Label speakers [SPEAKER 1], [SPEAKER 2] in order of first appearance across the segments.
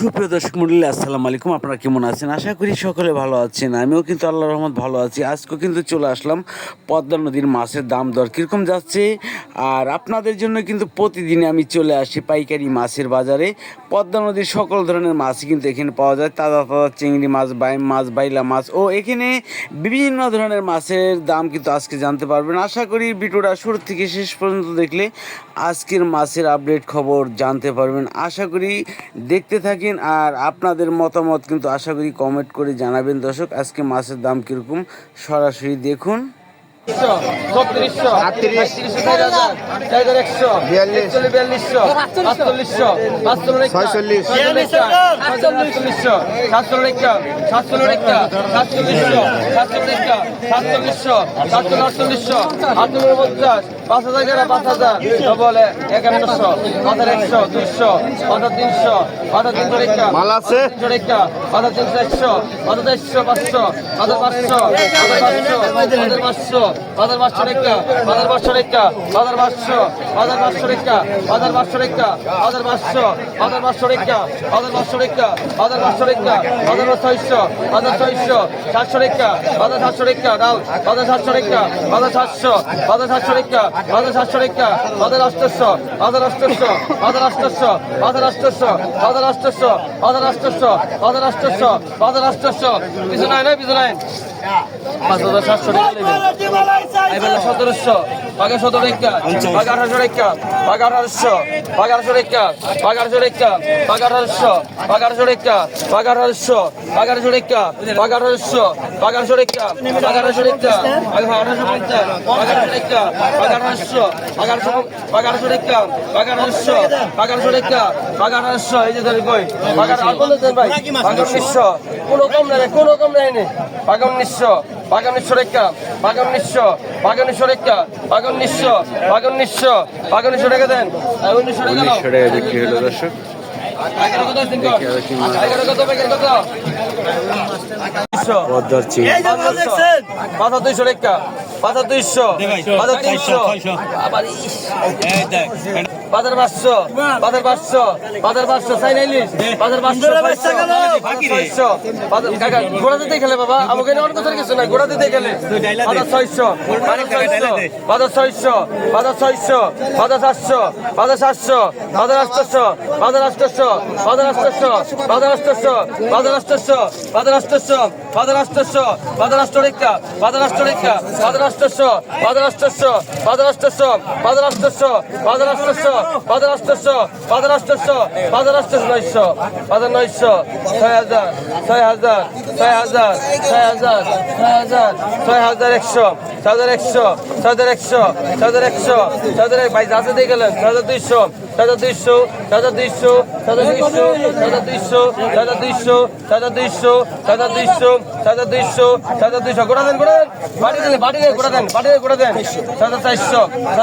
[SPEAKER 1] সুপ্রিয় দর্শক মন্ডলী, আসসালামু আলাইকুম। আপনারা কেমন আছেন? আশা করি সকলে ভালো আছেন। আমিও কিন্তু আল্লাহ রহমত ভালো আছি। আজকেও কিন্তু চলে আসলাম পদ্মা নদীর মাছের দাম দর কীরকম যাচ্ছে? আর আপনাদের জন্য কিন্তু প্রতিদিনে আমি চলে আসি পাইকারি মাছের বাজারে। পদ্মা নদীর সকল ধরনের মাছ কিন্তু এখানে পাওয়া যায়। তাজা তাজা চিংড়ি মাছ, বাইম মাছ, বাইলা মাছ ও এখানে বিভিন্ন ধরনের মাছের দাম কিন্তু আজকে জানতে পারবেন। আশা করি ভিডিওটা শুরু থেকে শেষ পর্যন্ত দেখলে আজকের মাছের আপডেট খবর জানতে পারবেন। আশা করি দেখতে থাকেন আর আপনাদের মতামত কিন্তু আশা করি কমেন্ট করে জানাবেন। দর্শক, আজকে মাছের দাম কীরকম? সরাসরি দেখুন।
[SPEAKER 2] ছত্রিশশো আটত্রিশশো চার হাজার চার হাজার একশো একচল্লিশ বিয়াল্লিশশো পাঁচচল্লিশশো পাঁচচল্লিশ
[SPEAKER 3] ছয়চল্লিশ।
[SPEAKER 2] সাতচল্লিশশো সাতচল্লিশশো সাতচল্লিশশো সাতচল্লিশশো সাতচল্লিশশো সাতচল্লিশশো সাতচল্লিশ আটচল্লিশশো আটচল্লিশ পঞ্চাশ পাঁচ হাজার পাঁচ হাজার বলে একান্নশো পাঁচ হাজার একশো দুইশো পাঁচ হাজার তিনশো পাঁচ হাজার তিনশো রেখা
[SPEAKER 3] মাল আছে?
[SPEAKER 2] তিনশো রেখা পাঁচ হাজার তিনশো একশো পাঁচ হাজার একশো পাঁচশো পাঁচ হাজার পাঁচশো পাঁচ হাজার পাঁচশো পাঁচ হাজার পাঁচশো রেখা পাঁচ হাজার পাঁচশো রেখা হাজার পাঁচশো পাঁচ হাজার পাঁচশো রেখা হাজার পাঁচশো রেখা হাজার পাঁচশো পাঁচ হাজার পাঁচশো রেখা হাজার পাঁচশো রেখা হাজার পাঁচশো রেখা হাজার ছয়শো হাজার ছয়শো সাতশো রেখা হাজার সাতশো রেখা ডাল হাজার সাতশো রেখা হাজার সাতশো হাজার সাতশো রেখা হাজার সাতশো রেখা আটশোশো পাঁচ হাজার আটশোশো পাঁচ হাজার আটশোশো পাঁচ হাজার আটশোশো পাঁচ হাজার আটশোশো পাঁচ হাজার আটশোশো পিছু নাই না পিছু নাই পাঁচ হাজার সাতশো টাকা নেবেন সতেরোশো বাঘা সতেরো রেখা বাঘা আঠারোশো রেখা বাঘা আঠারোশো বাঘা আঠারোশো রেখা বাঘা আঠারোশো রেখা বাঘা আঠারোশো বাঘা আঠারোশো রেখা বাঘা আঠারোশো বাঘা আঠারোশো রেখা বাঘা আঠারোশো বাঘা আঠারোশো রেখা বাঘা আঠারোশো রেখা বাঘা আঠারোশো পঞ্চাশ বাঘা আঠারোশো রেখা আঠারোশো বাঘা আঠারোশো বাঘা আঠারোশো বাঘা আঠারোশো বাঘা আঠারোশো বাগান আসছ এই যে ধরে কই? বাগান আর বলেছেন কোনো কম নাই কোনো কম নাই নে বাগান নিঃস্ব বাগান নিঃস্ব রেখা বাগান নিঃস্ব বাগান নিঃস্ব রেখা বাগান নিঃস্ব বাগান
[SPEAKER 1] উনিশশো টাকা বিক্রি হলো দর্শক পদ্মার চিল
[SPEAKER 2] পাঁচ দুইশো রেখা হাজার পাঁচশো পাঁচ হাজার পাঁচশো পাঁচ হাজার পাঁচশো সাইন আইলিশ পাঁচশো ঘোড়া দিতে খেলে বাবা আমাকে অনেক কথা কিছু নাই ঘোড়া দিতে খেলে হাজার ছয়শো হাজার ছয়শো হাজার ছয়শো ছয়শো পাঁচ হাজার সাতশো পাঁচ হাজার সাতশো পাঁচ হাজার আটশোশো পাঁচ হাজার আটশোশো পাঁচ হাজার আটশোশো পাঁচ হাজার আটশোশো পাঁচ হাজার আটশোশো পাঁচ হাজার আটশোশো পাঁচ হাজার আটশোশো পাঁচ হাজার আটশো রেখা পাঁচ হাজার আটশো হাজার আটশো হাজার আটশো নয়শো হাজার নয়শো, ছয় হাজার ছয় হাজার ছয় হাজার ছয় হাজার ছয় হাজার ছয় হাজার একশো। ছয় একশো ছয় একশো ছয় একশো ছয় হাজার যাতে দিয়ে গেলেন ছয় দুইশো ছয় দুইশো ছয় দুইশো ছয় দুইশো ছয় দুইশো ছয় দুইশো ছয় দুইশো দুইশো দুইশো দুইশো দেন দেন দেন দেন দেন চারশো চারশো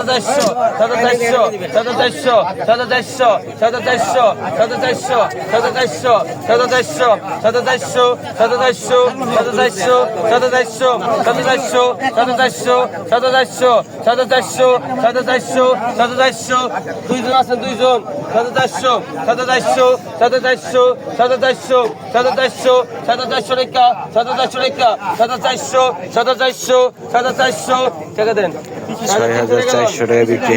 [SPEAKER 2] চারশো চারশো চারশো চারশো চারশো চারশো চারশো চারশো চারশো চারশো চারশো চারশো চারশো চারশো সাত চারশো সাত চারশো সাত চারশো সাত চারশো দুইজন। আছেন দুইজন সাত চারশো সাত চারশো সাত চারশো সাত চারশো সাত চারশো সাত চারশো রেখা সাত চারশো রেখা সাত চারশো সাত চারশো সাত চারশো টাকা দেন
[SPEAKER 1] ছয় হাজার চারশো টাকা বিক্রি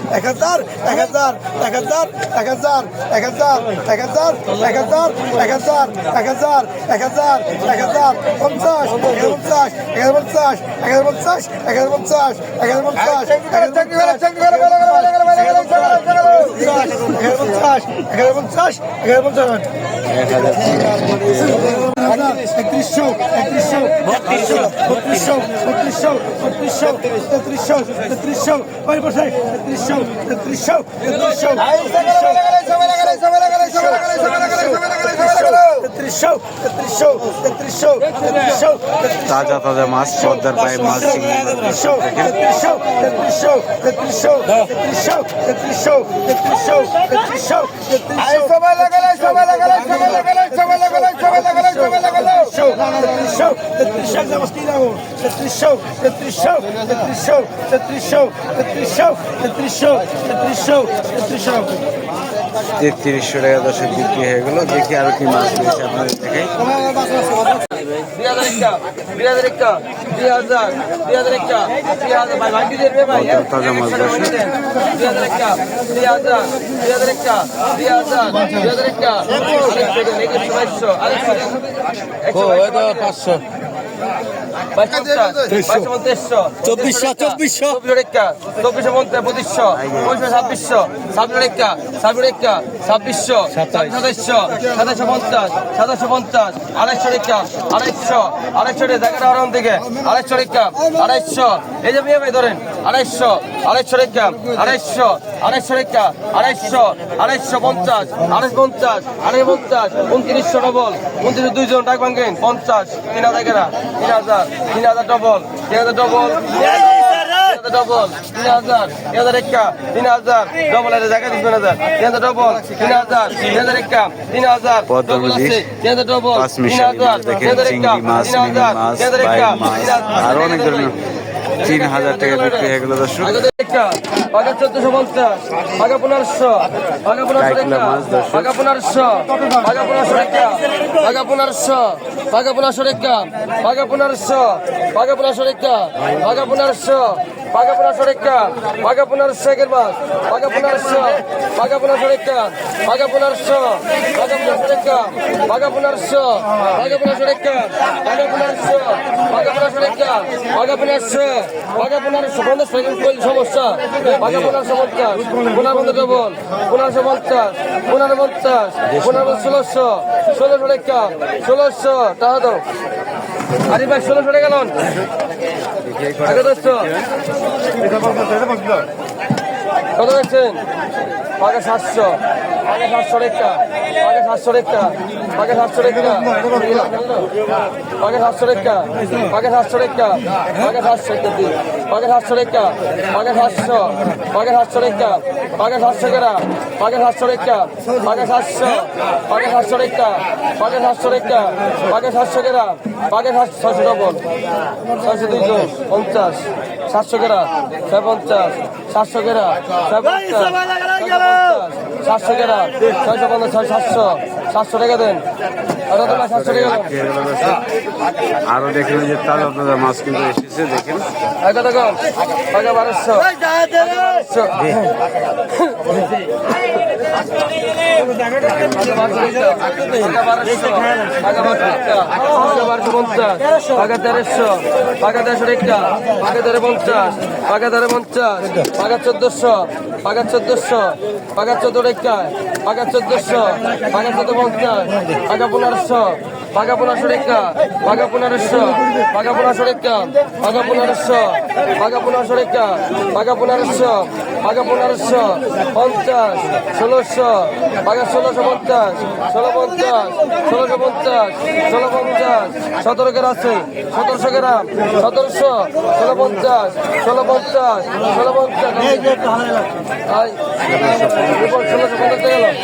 [SPEAKER 3] এক হাজার এক হাজার এক হাজার এক হাজার এক হাজার এক হাজার এক হাজার এক হাজার এক হাজার এক হাজার এক হাজার পঞ্চাশ এক হাজার পঞ্চাশ এক হাজার পঞ্চাশ এক হাজার পঞ্চাশ এক হাজার পঞ্চাশ এক হাজার পঞ্চাশ এক হাজার পঞ্চাশ এক হাজার পঞ্চাশ একত্রিশশো একত্রিশশো বত্রিশশো বত্রিশশো বত্রিশশো বত্রিশশো তেত্রিশশো তেত্রিশশো ওই বসে তেত্রিশশো তেত্রিশশো তেত্রিশশো তেত্রিশশো
[SPEAKER 1] তাজা তাজা মাছ পদ্মার পায়ে মাছ
[SPEAKER 3] Show, the three show, the three show, the three show, the three show, the three show. তেত্রিশশো
[SPEAKER 1] টাকা দশে বিক্রি হয়ে গেলো দেখি আরও কি মাছ রয়েছে আপনাদের দেখাই তাজা মাছ
[SPEAKER 2] পাঁচশো চব্বিশশো চব্বিশশো চব্বিশশো পঁচিশশো পঁচিশশো ছাব্বিশশো ছাব্বিশ রেখা ছাব্বিশ ছাব্বিশশো সাতাইশশো সাতাইশশো পঞ্চাশ সাতাশশো পঞ্চাশ আড়াইশো রেখা আড়াইশো আড়াইশো দেখা আরাম থেকে আড়াইশো রেখা আড়াইশো এই যে আড়াইশো আড়াইশো রেখা আড়াইশো আড়াইশো রেখা আড়াইশো আড়াইশো পঞ্চাশ আড়াইশো পঞ্চাশ আড়াই পঞ্চাশ উনত্রিশশো ডবল উনত্রিশ দুইজন ডাক ভাঙ্গেন পঞ্চাশ তিন হাজার এগারো তিন হাজার তিন হাজার ডবল তিন হাজার ডবল ডবল তিন হাজার তিন হাজার একা তিন হাজার ডবল আছে জায়গা হাজার তিন হাজার ডবল তিন হাজার তিন হাজার একা তিন হাজার ডবল আছে তিন হাজার ডবল তিন হাজার তিন হাজার একা তিন হাজার তিন হাজার একা তিন হাজার
[SPEAKER 1] তিন হাজার টাকা বিক্রি হয়ে গেল দর্শক।
[SPEAKER 2] পাকা চোদ্দশো পঞ্চাশ পাকা পনেরোশো বাগাপুনার সরেক্কা বাগাপুনার শেখের বাস বাগাপুনার শ বাগাপুনার সরেক্কা বাগাপুনার শ বাগাপুনার সরেক্কা বাগাপুনার শ বাগাপুনার সরেক্কা বাগাপুনার শ বাগাপুনার সরেক্কা বাগাপুনার শ বাগাপুনার সুবন্ধ সৈনিক সমস্যা বাগাপুনার সমর্থন পুনার বন্ধ ডবল পুনার সমর্থন পুনার পঞ্চাশ পুনার ষোলোশো ষোলোশো রেখা ষোলোশো টাকা দাও। আরে ভাই ষোলোশো টাকা লোন আগে দশশো কত দেখছেন পাকা সাতশো। সাতশো একটা সাতশো একটা কেরা সাতশো কেরা সাতশো পঞ্চাশ কেরা ছয় পঞ্চাশ সাতশো কেরা ছয় সাতশো কেরা টাকা। ছয়শো পঞ্চাশ ছয় সাতশো। সাতশো টাকা দেন। সাতশো টাকা
[SPEAKER 1] আরও দেখেন যে তার আপনাদের মাছ কিন্তু এসেছে দেখেন।
[SPEAKER 2] এটা দেখুন বারোশো। বারোশো। পাকা তেরোশো পাকা তেরোশো রেখা পাকা তেরো পঞ্চাশ পাকা তেরো পঞ্চাশ পাকা চোদ্দশো পাকা চোদ্দশো পাকা চোদ্দ রেখা পাকা চোদ্দশো পাকা চোদ্দ পঞ্চাশ পাকা পনেরোশো পাকা পনেরোশো রেখা পাকা পনেরোশো পাকা পনেরোশো রেখা পাকা পনেরোশো পাকা পনেরোশো রেখা পাকা পনেরোশো পাকা পনেরোশো পঞ্চাশ ষোলোশো পাকা ষোলোশো পঞ্চাশ ষোলো পঞ্চাশ ষোলোশো পঞ্চাশ ষোলো পঞ্চাশ সতেরো গ্রাম আছে সতেরোশো গ্রাম সতেরোশো ষোলো পঞ্চাশ ষোলো পঞ্চাশ ষোলো পঞ্চাশ। ষোলোশো পঞ্চাশ গেল।